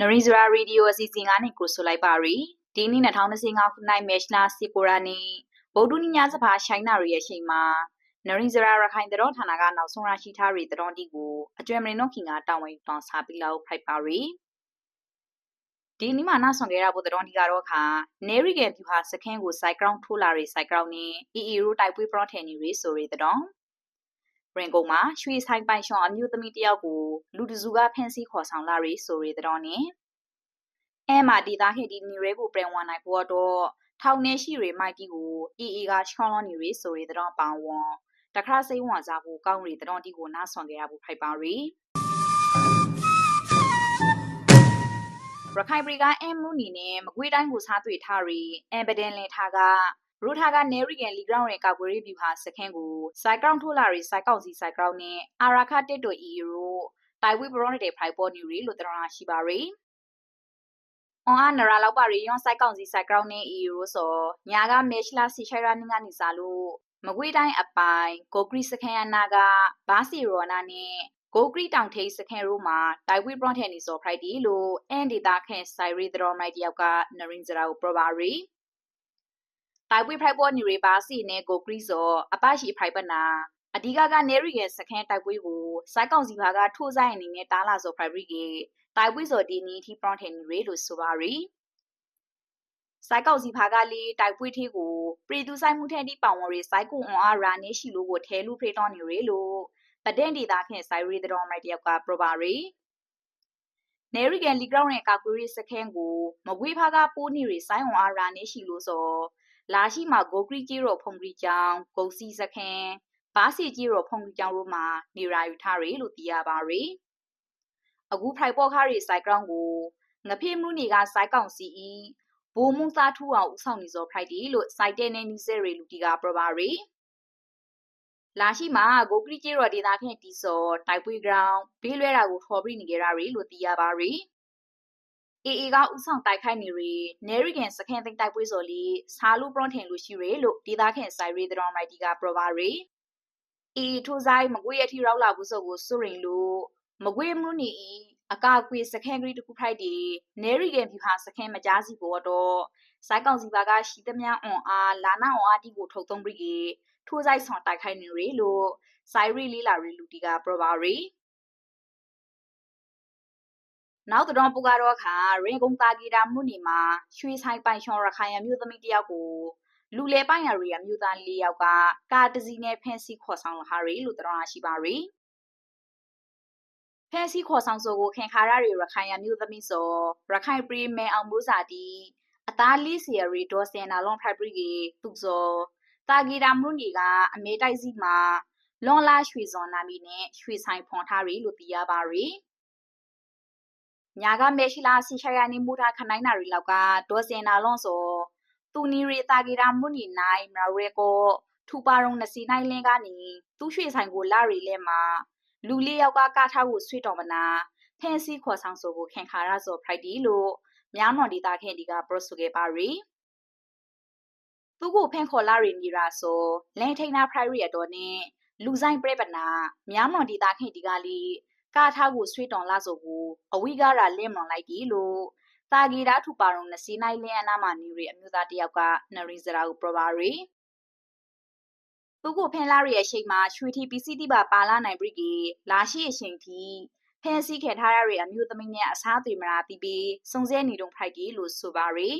နရီဇရာရေဒီယိုအစီအစဉ်ကနေကိုဆိုလိုက်ပါရီဒီနေ့2025ခုနှစ်မက်လာစီပိုရာနီဗုဒ္ဓညညစပါရှိုင်းနာရီရဲ့ချိန်မှာနရီဇရာရခိုင်တော်ဌာနကနောက်ဆုံးရရှိထားရီတော်တီကိုအကျွမ်းမင်းတို့ခင်ကတောင်းဝဲတောင်းစားပြီးလောက်ဖိုက်ပါရီဒီနေ့မှနောက်ဆောင်ခဲ့ရဖို့တော်တီကတော့ခါနေရီကယ်ဖြူဟာစခန်းကိုစိုက်ကရောင်းထိုးလာရီစိုက်ကရောင်းနဲ့အီအီရိုတိုက်ပွဲပရော့ထန်နီရီဆိုရီတော် ရင်ကုန်မှာရွှေဆိုင်ပိုင်ရှောင်းအမျိုးသမီးတယောက်ကိုလူတစုကဖမ်းဆီးခေါ်ဆောင်လာရီဆိုရီတဲ့တော့နဲ့အဲမှာဒီသားခေဒီနီရဲကိုပြန်ဝင်နိုင်ဖို့တော့ထောင်နေရှိရီမိုက်တီကိုအီအီကချောင်းလောနီရီဆိုရီတဲ့တော့ပောင်ဝွန်တခါစိမ့်ဝါစားကိုကောင်းရီတဲ့တော့ဒီကိုနားဆွန်ခဲ့ရဖို့ဖိုက်ပါရီရခိုင်ပြည်ကအမ်မူနီနဲ့မကွေးတိုင်းကိုစားတွေ့ထားရီအမ်ပဒန်လင်ထားက ရိုထာကနေရီကန်လီဂရောင်းရဲ့ကောက်ကွေးဗျူဟာစခန်းကိုစိုက်ကောင်ထိုးလာရီစိုက်ကောင်စီစိုက်ကောင်နဲ့အာရာခတစ်တိုအီရိုတိုင်ဝီဘရောနေတဲ့ဖိုင်ပေါ်နီရီလို့တရနာရှိပါရီအွန်အနရာလောက်ပါရီယွန်စိုက်ကောင်စီစိုက်ကောင်နဲ့အီရိုဆိုညာကမေရှလာစီချိုင်ရာနင်းကနေစားလို့မကွေးတိုင်းအပိုင်ကိုဂရီစခန်းရနာကဘာစီရောနာနဲ့ကိုဂရီတောင်ထိတ်စခန်းရိုးမှာတိုင်ဝီဘရော့တဲ့နေစောဖရိုက်ဒီလို့အန်ဒီတာခန့်ဆိုင်ရီဒရောမိုက်တယောက်ကနရင်ဇရာကိုပရပါရီ တိုင်ပွေဖိုက်ပေါ်နေရပါစီနဲ့ကိုကရီဇောအပရှိဖိုက်ပနာအဓိကကနေရီရဲ့စခန်းတိုက်ပွဲကိုစိုက်ကောင်စီဘာကထိုးဆိုင်အနေနဲ့တားလာစောဖိုက်ဘရီကေတိုက်ပွဲစောဒီနီတီပရွန်ထန်နေရလို့ဆိုပါရီစိုက်ကောင်စီဖာကလေးတိုက်ပွဲသေးကိုပရီတူဆိုင်မှုထဲတိပောင်ဝရီစိုက်ကုံအွန်အားရာနေရှိလို့ကိုထဲလူဖေးတော်နေရလို့ပဒင့်ဒေတာခင်ဆိုင်ရီတော်မိုက်တယောက်ကပရပါရီနေရီကန်လီဂရောင်းရဲ့ကာကွေရီစခန်းကိုမဝေးဖာကပိုးနေရီဆိုင်အောင်အားရာနေရှိလို့ဆို လာရှိမှာဂိုဂရီကြီးရောဖုန်ဂရီကျောင်းဂုံစီစခန်းဘာစီကြီးရောဖုန်ဂရီကျောင်းတို့မှာနေရာယူထားရလို့သိရပါရယ်အခုဖိုက်ပေါ်ခါရီစိုက်ကရောင်းကိုငဖေးမှုနေကစိုက်ကောင်စီဤဘိုးမှုသားထူအောင်ဥဆောင်နေစောဖိုက်တီလို့စိုက်တဲ့နေနီစရီလူတီကပြပါရယ်လာရှိမှာဂိုဂရီကြီးရောဒေတာခန့်တီစောတိုက်ပွေဂရောင်းဘေးလွဲတာကိုခေါ်ပြီးနေကြရရလို့သိရပါရ ယ်အေအေကဥဆောင်တိုက်ခိုက်နေရီနေရီကန်စခန်းသိမ်းတိုက်ပွဲစော်လီဆာလူပရွန်ထင်လူရှိရလို့ဒေတာခင်ဆိုင်ရီဒရွန်ရိုက်တီကပရပါရီအေထိုဆိုင်မကွေးရထီရောက်လာဘူးဆိုကိုစွရင်လို့မကွေးမှုနီအကာကွေစခန်းကလေးတခုဖိုက်ဒီနေရီကန်ဖြူဟာစခန်းမကြားစီပေါ်တော့စိုက်ကောင်စီဘာကရှိသမျှအွန်အားလာနာအွန်အားတီကိုထုတ်သုံးပြီးထိုးဆိုင်ဆောင်တိုက်ခိုက်နေရလို့ဆိုင်ရီလေးလာရီလူတီကပရပါရီ နောက်တော့ပူကတော့ခါရင်ကုန်တာဂီတာမှုနေမှာရွှေဆိုင်ပိုင်ချောရခိုင်အမျိုးသမီးတယောက်ကိုလူလေပိုင်ရရီအမျိုးသားလေးယောက်ကကာတစီနဲ့ဖန်စီခေါ်ဆောင်လာရီလို့တော်ရှိပါရီဖန်စီခေါ်ဆောင်ဆိုကိုခင်ခါရရီရခိုင်အမျိုးသမီးဆိုရခိုင်ပရီမဲအောင်မိုးစာတီအသားလေးစီရီဒေါ်စင်နာလွန်ဖိုက်ပရီကသူဆိုတာဂီတာမှုနေကအမေတိုက်စီမှာလွန်လာရွှေစော်နာမီနဲ့ရွှေဆိုင်ဖွန်ထားရီလို့သိရပါရီ ညာကမဲရှိလာစီချရနီမူတာခနိုင်နာရီလောက်ကဒေါ်စင်နာလွန်ဆိုသူနီရီတာဂီရာမွနီနိုင်မရဲကိုထူပါရုံနစီနိုင်လင်းကနေသူ့ရွှေဆိုင်ကိုလာရီလဲမှာလူလေးယောက်ကကထားကိုဆွေးတော်မနာဖန်စီခေါ်ဆောင်ဆိုကိုခင်ခါရဆိုဖရိုက်တီလို့မြောင်းတော်ဒေတာခင်ဒီကပရိုဆိုခဲ့ပါရီသူကိုဖန်ခေါ်လာရီနီရာဆိုလန်ထိန်နာဖရိုက်ရီရတော်နဲ့လူဆိုင်ပြဲပနာမြောင်းတော်ဒေတာခင်ဒီကလေး ကာထားကိုဆွေးတော်လာဆိုကိုအဝိကရာလင်းမွန်လိုက်ပြီလို့တာဂီရာထူပါရုံနစီနိုင်လင်းအနာမနီရီအမျိုးသားတယောက်ကနရီဇရာကိုပရပါရီသူကိုဖန်လာရီရဲ့ရှိတ်မှာရွှေထီပီစီတိပါပါလာနိုင်ပြီကလာရှိအချိန်ထိဖန်စီခဲ့ထားရတဲ့အမျိုးသမီးနဲ့အစားအသွေးမရာတီးပြီးစုံစဲနေတုံဖိုက်ကြီးလို့ဆိုပါရီ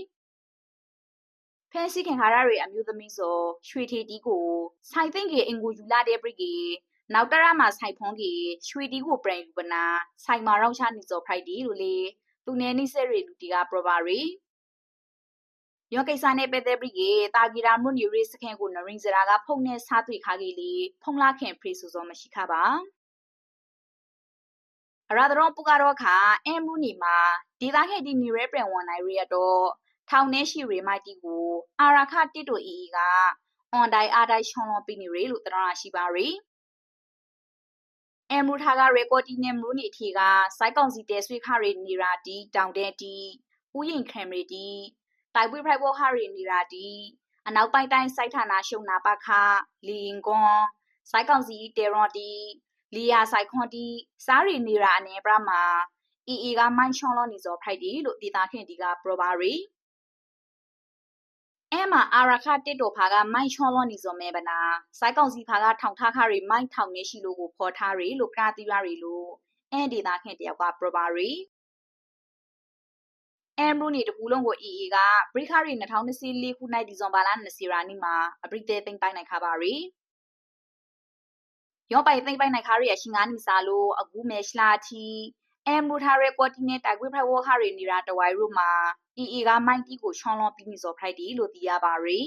ဖန်စီခင်ခါရရီအမျိုးသမီးဆိုရွှေထီတီကိုဆိုင်သိမ့်ကြီးအင်ကိုယူလာတဲ့ပြီက နောက်တရမှာဆိုင်ဖုံးကြီးရွှေတီကိုပရန်ယူပနာဆိုင်မာရောက်ချနေစောဖရိုက်ဒီလို့လေသူနေနိစရီလူတီကပရပါရီယောကိစ္စနဲ့ပဲတဲ့ပြီကတာဂီရာမွန်ယူရီစခင်ကိုနရင်စရာကဖုန်နဲ့စားတွေ့ခါကြီးလေဖုန်လာခင်ဖရီဆူစောမရှိခပါအရာတော်ပူကတော့ခါအမ်မူနီမှာဒေတာခဲ့ဒီနီရဲပြန်ဝန်နိုင်ရတော့ထောင်နေရှိရီမိုက်တီကိုအာရာခတစ်တိုအီအီကအွန်ဒိုင်အာဒိုင်ချွန်လွန်ပီနီရီလို့တရရှိပါရီ အမ်မူထားကရေကော်တီနေမူနီထီကစိုက်ကောင်စီတဲဆွေခရီနီရာတီတောင်တဲ့တီဥယင်ခမ်ရီတီတိုက်ပွေဖိုက်ဘောခရီနီရာတီအနောက်ပိုင်းတိုင်းစိုက်ဌာနရှုံနာပခလီင်ကွန်စိုက်ကောင်စီတေရွန်တီလီယာဆိုင်ခွန်တီစားရီနီရာအနေပရမှာ AA ကမိုင်းချောင်းလောနေစောဖိုက်ဒီလို့ဒေတာခင်ဒီကပရပါရီ အဲမှာအာရခတစ်တိုဖာကမိုင်းချောင်းလောနေစောမဲပနာစိုက်ကောင်စီဖာကထောင်ထားခရီမိုင်းထောင်နေရှိလို့ကိုဖော်ထားရီလို့ကရာတီရာရီလို့အဲဒေတာခင်တယောက်ကပရပါရီအမ်ဘရူနီတပူလုံးကို EA ကဘရိခရီ2024ခုနှစ်ဒီဇွန်ဘာလ20ရာနီမှာအပရိတေသိမ့်ပိုင်နိုင်ခါပါရီယောပိုင်သိမ့်ပိုင်နိုင်ခါရီရရှိငါနီစာလို့အကူမဲရှလာတီအမ်ဘရူထားရဲကော်တီနဲ့တိုက်ခွေဖိုက်ဝခရီနီရာတဝိုင်ရူမှာ EA ကမိုင်းတီကိုချွန်လွန်ပြီးနေစောဖိုက်တီလို့သိရပါရီ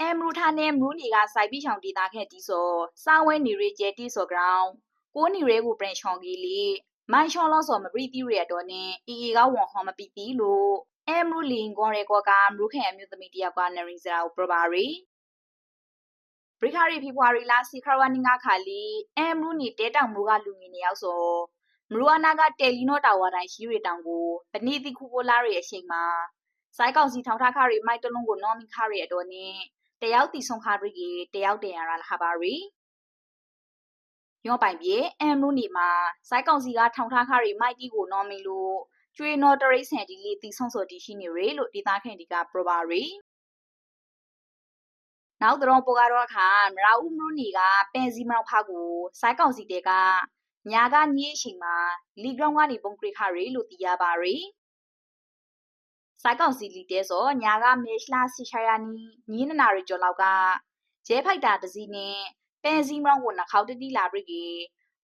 အမ်ရူထားနဲ့မရူနီကစိုက်ပြီးချောင်ဒေတာခဲ့တီဆိုစာဝဲနေရီကျဲတီဆိုဂရောင်းကိုနီရဲကိုပြန်ချောင်ကြီးလီမိုင်ရှောလောဆောမပရီတီရီရတော့နင်းအီအီကဝန်ဟောမပီတီလို့အမ်ရူလင်ကောရဲကောကမရုခဲအမျိုးသမီးတယောက်ကနရင်စရာကိုပရပါရီဘရိခရီဖေဖော်ဝါရီလစီခရဝနီငါခါလီအမ်ရူနီတဲတောင်မူကလူငင်နေရောက်ဆို မရူအနာကတယ်လီနိုတာဝါတိုင်းရှိရီတောင်ကိုပနီတိခုပိုလာရဲ့အချိန်မှာစိုက်ကောင်စီထောင်ထားခရီမိုက်တလုံးကိုနော်မီခရီအတော်နင်းတယောက်တီဆုံးခရီကြီးတယောက်တန်ရလာခပါရီရောပိုင်ပြေအမ်ရူနီမှာစိုက်ကောင်စီကထောင်ထားခါရီမိုက်တီကိုနော်မီလို့ကျွေးနော်တရိတ်ဆန်ဒီလီတီဆုံးစော်တီရှိနေရလို့ဒေသခံဒီကပရပါရီနောက်တော့ပေါ်ကတော့အခါမရာဦးမရူနီကပန်စီမောက်ဖားကိုစိုက်ကောင်စီတဲက ညာကညည်းအချိန်မှာလီဂရောင်းကနေပုံကရခရီလို့သိရပါရီစိုက်ကောင်စီလီတဲဆိုညာကမေရှလာစီရှာယာနီညင်းနနာရီကျော်လောက်ကကျဲဖိုက်တာတစီနဲ့ပန်စီမရောင်းကိုနှခေါတတိလာပရိကေ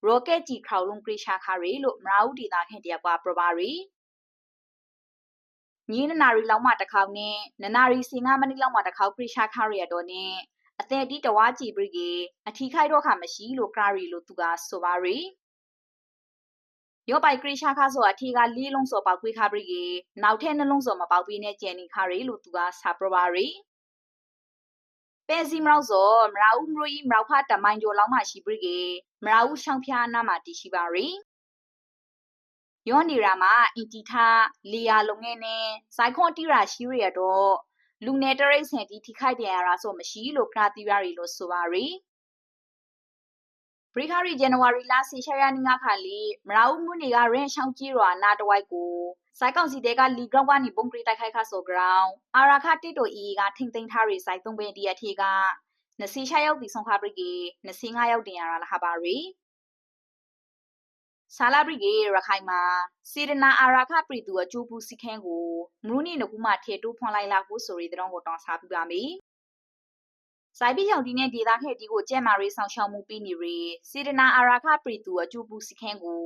ရောကက်ဂျီခေါလုံးကရိရှာခါရီလို့မရာဦးဒေတာခင်တရကွာပရပါရီညီနနာရီလောက်မှတစ်ခေါက်နဲ့နနာရီစင်ငါမနီလောက်မှတစ်ခေါက်ကရိရှာခါရီရတော့နဲ့အသက်တီတဝါကြည်ပရိကေအထီခိုက်တော့ခါမရှိလို့ကရာရီလို့သူကဆိုပါရီ ရောပိုက်ကရိရှာခါဆိုအထီကလေးလုံးစောပေါက်ခွေးခါပရိကေနောက်ထဲနှလုံးစောမပေါက်ပြီးနဲ့ကျန်နေခါရီလို့သူကစာပရပါရီပဲစီမရောက်စောမရာဦးမရိုဤမရောက်ဖတမိုင်းကျော်လောက်မှရှိပြီကေမရာဦးရှောင်းဖျားနာမှာတရှိပါရီယောနေရာမှာအင်တီထာလီယာလုံငယ်နဲ့ဇိုင်ခွန်တီရာရှိရတော့လူနယ်တရိတ်ဆန်တီထိခိုက်ပြန်ရတာဆိုမရှိလို့ခရာတီရာရီလို့ဆိုပါရီဘ ရိခရီဇန်နဝါရီလဆီရှာယာနီငါခါလီမရာဦးမှုနေကရင်ရှောင်းကြီးရွာနာတဝိုက်ကိုစိုက်ကောင်စီတဲကလီဂရောင်းကနေပုံကရီတိုက်ခိုက်ခါဆိုဂရောင်းအာရာခတစ်တိုအီကထိမ့်သိမ်းထားရီစိုက်သုံးပင်တရထေကနစီ6ရောက်ပြီးဆုံးခါပရိကေနစီ9ရောက်တင်ရတာလာဟာပါရီဆာလာပရိကေရခိုင်မှာစေဒနာအာရာခပရိတူအကျိုးပူစီခန်းကိုမရုနီနကူမထေတိုးဖွန်လိုက်လာဖို့ဆိုရီတဲ့တော့ကိုတောင်းစားပြပါမ ယ်စိုက်ပြီးချောင်ဒီနဲ့ဒေတာခဲ့ဒီကိုကျဲမာရေးဆောင်ရှောက်မှုပြီးနေရီစေဒနာအာရာခပရိတူအကျိုးပူစီခန်းကို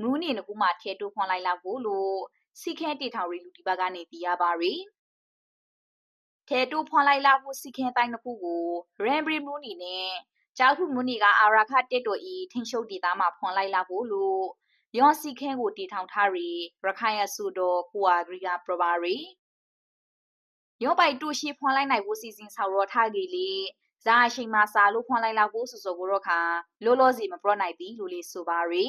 မရုနီနကူမထေတိုးဖွန်လိုက်လာဖို့လို့စီခဲတီထောင်ရီလူဒီဘက်ကနေတီးရပါရီထဲတူဖွန်လိုက်လာဖို့စီခဲတိုင်းတစ်ခုကိုရန်ဘရီမူနီနဲ့ကြောက်ခုမူနီကအာရာခတက်တိုဤထင်းရှုပ်ဒေတာမှာဖွန်လိုက်လာဖို့လို့ယောစီခဲကိုတီထောင်ထားရီရခိုင်အဆူတော်ကိုအာဂရီကပရပါရီ ယောပိုက်တူရှိဖွန်လိုက်နိုင်ဖို့စီစဉ်ဆောက်ရောထားကြီးလေဇာအချိန်မှာစာလို့ဖွန်လိုက်လာဖို့ဆိုဆိုကိုတော့ခါလောလောစီမပရနိုင်သည်လို့လေးဆိုပါရီ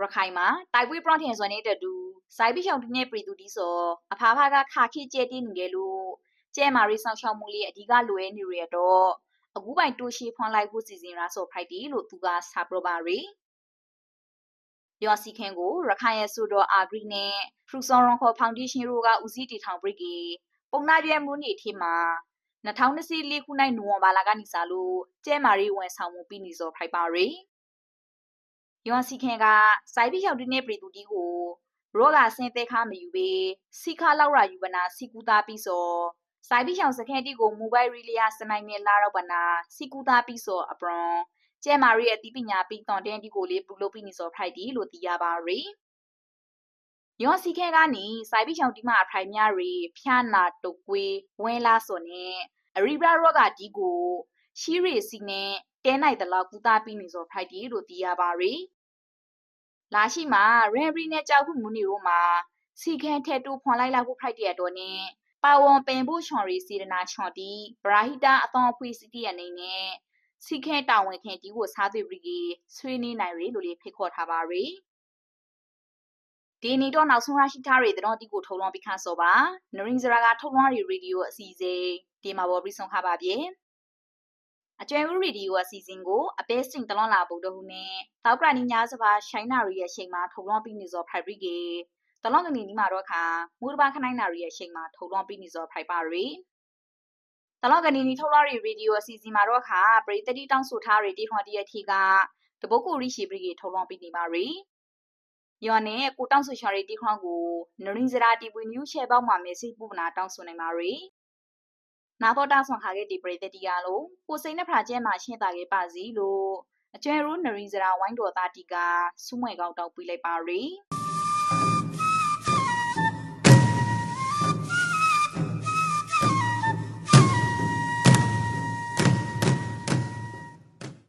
ရခိုင်မှာတိုက်ပွဲပရထင်စွာနေတဲ့တူစိုက်ပိချောင်တင်းရဲ့ပြည်သူဒီဆိုအဖားဖားကခါခိကျဲတင်းငယ်လို့ကျဲမာရီဆောင်ရှောက်မှုလေးအဓိကလိုရဲနေရတော့အခုပိုင်တိုးရှိဖွန်လိုက်ဖို့စီစဉ်ရာဆိုဖိုက်တီလို့သူကစာပရပါရီ ယောစီခန်ကိုရခိုင်ရဲ့ဆိုတော့အာဂရီနဲ့ဖရူဆော်ရွန်ခေါ်ဖောင်ဒေးရှင်းတို့ကဦးစီးတည်ထောင်ပရိကေပုံနာပြဲမှုနေထေမှာ2024ခုနှစ်နိုဝင်ဘာလကနေစလို့ကျဲမာရီဝန်ဆောင်မှုပြီးနေစောဖိုက်ပါရီယွန်စီခင်ကစိုက်ပြီးရောက်တဲ့ပြည်သူတီကိုရောဂါဆင်းသက်ခါမယူပေစီခါလောက်ရာယူပနာစီကူတာပြီးစောစိုက်ပြီးရောက်စခဲတီကိုမိုဘိုင်းရီလျာစနိုင်နဲ့လာတော့ပနာစီကူတာပြီးစောအပရွန် ကျဲမာရီရဲ့အသိပညာပြီးတောင်တင်းတီကိုလေးပူလို့ပြီးနေစောဖိုက်တီလို့သိရပါရီယောစီခဲကနေစိုက်ပြီးရောက်ဒီမှာအဖိုင်များရီဖျားနာတုတ်ကွေးဝင်းလာစောနဲ့အရီဘရာရောဂါဒီကိုရှိရီစီနဲ့တဲနိုင်တလောက်ကူတာပြီးနေစောဖိုက်တီလို့သိရပါရီလာရှိမှာရဲဘရီနဲ့ကြောက်ခုမူနီတို့မှာစီခန်ထဲတူဖွန်လိုက်လာဖို့ဖိုက်တရတော့နင်းပါဝန်ပင်ဖို့ချွန်ရီစီရနာချွန်တီဘရာဟီတာအသွန်အဖွေစီတီရနေနဲ့ စီခဲတာဝန်ခင်တီကိုစားသွေးပြီးကြီးဆွေးနေနိုင်ရီလို့လေးဖိတ်ခေါ်ထားပါရီဒီနီတော့နောက်ဆုံးရရှိထားရီတဲ့တော့ဒီကိုထုံလွှမ်းပြီးခါစောပါနရင်းစရာကထုံလွှမ်းရီရေဒီယိုအစီအစဉ်ဒီမှာပေါ်ပြီးဆုံးခါပါပြေအကျွဲဦးရီဒီယိုအစီအစဉ်ကိုအပဲစင်တလွန်လာဖို့တို့ဟုနဲ့တောက်ကရနီညာစပါရှိုင်းနာရီရဲ့အချိန်မှာထုံလွန်ပြီးနေစောဖိုက်ပရီကေတလွန်ကနေနီမှာတော့ခါမူတဘာခနိုင်နာရီရဲ့အချိန်မှာထုံလွန်ပြီးနေစောဖိုက်ပါရီ တလောကနေနီထုတ်လာရီရေဒီယိုအစီအစဉ်မှာတော့ခါပရိသတိတောင်းဆိုထားရီတီထွန်တီရဲ့ထီကတပုတ်ကိုရိရှိပရီထုတ်လွန်ပြီးနေပါရီယောနဲ့ကိုတောင်းဆိုရှာရီတီခွန်ကိုနရင်းစရာတီပွေနျူးချဲပေါက်မှာမေစီပူပနာတောင်းဆိုနိုင်ပါရီနာဖို့တောင်းဆောင်ခါခဲ့ဒီပရိသတိကလို့ကိုစိန်နဲ့ဖရာကျဲမှာရှင်းတာခဲ့ပါစီလို့အကျဲရိုးနရင်းစရာဝိုင်းတော်သားတီကစူးမွဲကောက်တောက်ပြီးလိုက်ပါရီ